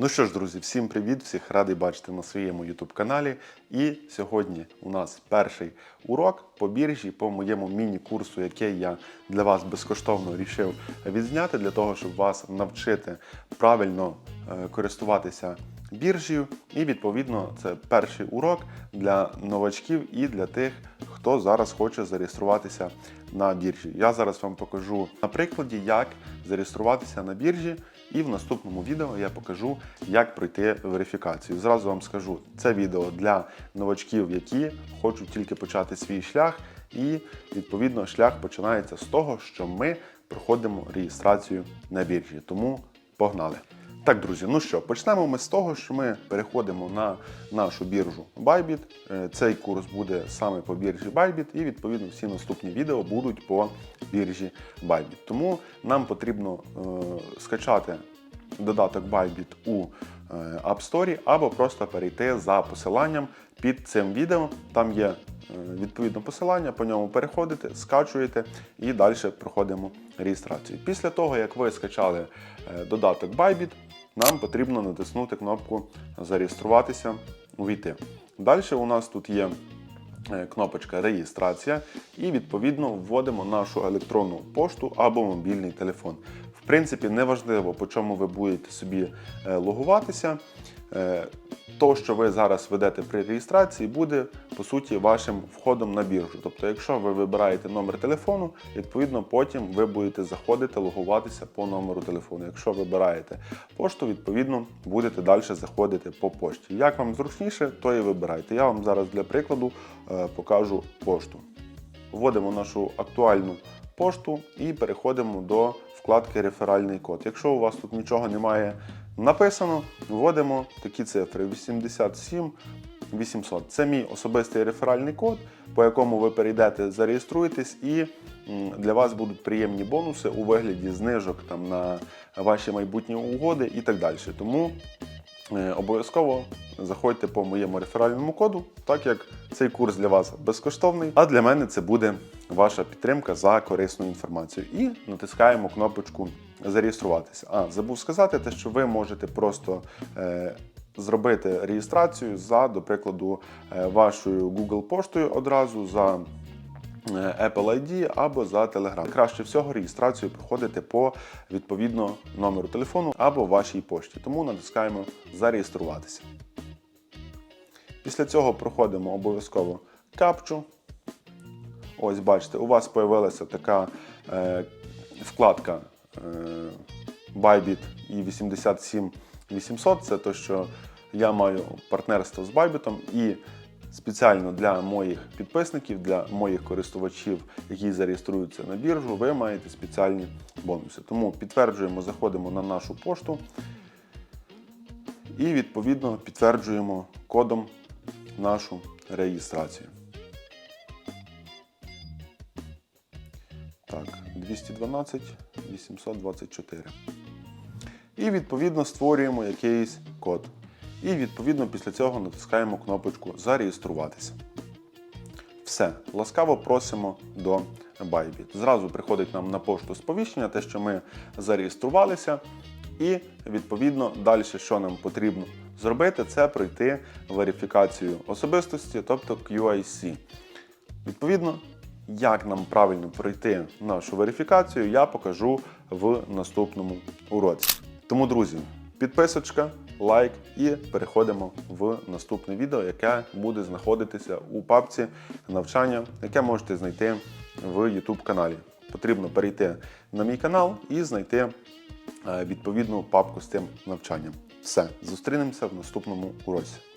Ну що ж, друзі, всім привіт! Всіх радий бачити на своєму YouTube каналі. І сьогодні у нас перший урок по біржі, по моєму міні-курсу, який я для вас безкоштовно рішив відзняти, для того, щоб вас навчити правильно е, користуватися біржею. І відповідно це перший урок для новачків і для тих, хто зараз хоче зареєструватися на біржі. Я зараз вам покажу на прикладі, як зареєструватися на біржі. І в наступному відео я покажу, як пройти верифікацію. Зразу вам скажу, це відео для новачків, які хочуть тільки почати свій шлях, і відповідно шлях починається з того, що ми проходимо реєстрацію на біржі. Тому погнали! Так, друзі, ну що, почнемо ми з того, що ми переходимо на нашу біржу Bybit. Е, Цей курс буде саме по біржі Bybit, і відповідно всі наступні відео будуть по біржі Bybit. Тому нам потрібно е, скачати додаток Bybit у е, App Store або просто перейти за посиланням під цим відео. Там є е, відповідно посилання, по ньому переходите, скачуєте і далі проходимо реєстрацію. Після того, як ви скачали е, додаток Bybit, нам потрібно натиснути кнопку Зареєструватися, увійти. Далі у нас тут є е, кнопочка Реєстрація, і відповідно вводимо нашу електронну пошту або мобільний телефон. Принципі, неважливо, по чому ви будете собі е, логуватися. Е, То, що ви зараз ведете при реєстрації, буде по суті вашим входом на біржу. Тобто, якщо ви вибираєте номер телефону, відповідно потім ви будете заходити, логуватися по номеру телефону. Якщо вибираєте пошту, відповідно будете далі заходити по пошті. Як вам зручніше, то і вибирайте. Я вам зараз для прикладу е, покажу пошту. Вводимо нашу актуальну пошту і переходимо до вкладки Реферальний код. Якщо у вас тут нічого немає написано, вводимо такі цифри 87 800. Це мій особистий реферальний код, по якому ви перейдете, зареєструєтесь, і для вас будуть приємні бонуси у вигляді знижок там, на ваші майбутні угоди і так далі. Тому Обов'язково заходьте по моєму реферальному коду, так як цей курс для вас безкоштовний, а для мене це буде ваша підтримка за корисну інформацію. І натискаємо кнопочку Зареєструватися. А, забув сказати, те, що ви можете просто е, зробити реєстрацію за, до прикладу, е, вашою Google поштою одразу за. Е, Apple ID або за Telegram. Краще всього реєстрацію проходити по відповідно номеру телефону або вашій пошті. Тому натискаємо Зареєструватися. Після цього проходимо обов'язково капчу. Ось бачите, у вас з'явилася така е, вкладка е, Bybit і 87800. Це те, що я маю партнерство з Bybit і спеціально для моїх підписників, для моїх користувачів, які зареєструються на біржу, ви маєте спеціальні бонуси. Тому підтверджуємо, заходимо на нашу пошту і відповідно підтверджуємо кодом нашу реєстрацію. Так, 212 824. І відповідно створюємо якийсь код. І відповідно після цього натискаємо кнопочку Зареєструватися. Все, ласкаво просимо до Bybit. Зразу приходить нам на пошту сповіщення, те, що ми зареєструвалися. І відповідно далі, що нам потрібно зробити, це пройти верифікацію особистості, тобто QIC. Відповідно, як нам правильно пройти нашу верифікацію, я покажу в наступному уроці. Тому, друзі, підписочка, лайк і переходимо в наступне відео, яке буде знаходитися у папці навчання, яке можете знайти в YouTube каналі. Потрібно перейти на мій канал і знайти е, відповідну папку з тим навчанням. Все, зустрінемося в наступному уроці.